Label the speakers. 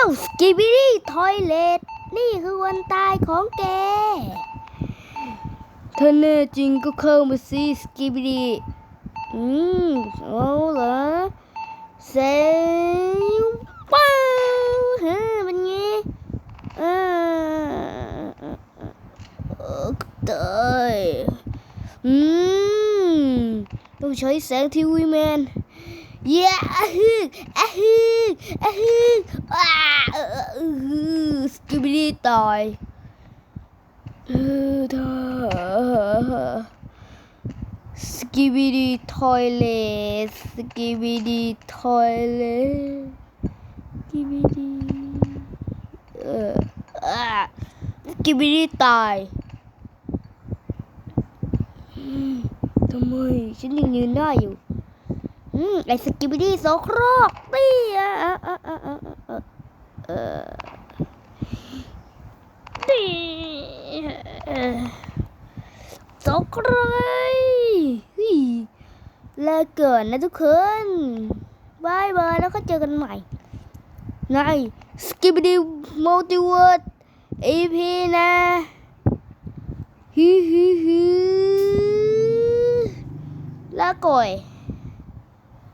Speaker 1: จ้าสกิบิลี่ทอยเลตนี่คือวันตายของแกถ้าแน่จริงก็เข้ามาสิสกิบิลี่อืมเอาเหรอเซลป้าฮะเป็นไงออเออตายอืมต้องใช้แสงทีวีแมนเย้อะฮึอะฮึอะฮึอ้าเออเออเออสกิบดี ตายสกิบดีทอยเลทสกิบดีทอยเลทสกิบดีเออสกิบดีตายทำไมฉันยังยืนได้อยู่อืมไอ้สกิบดี้โซโครกตี้อะอะอะอะอะอะเออตี้ เออครกเฮ้ยลาเกินนะทุกคนบายบายแล้วก็เจอกันใหม่ ในสกิบดี้มัลติเวิร์ดอีพีนะฮิฮิฮิลาก่อย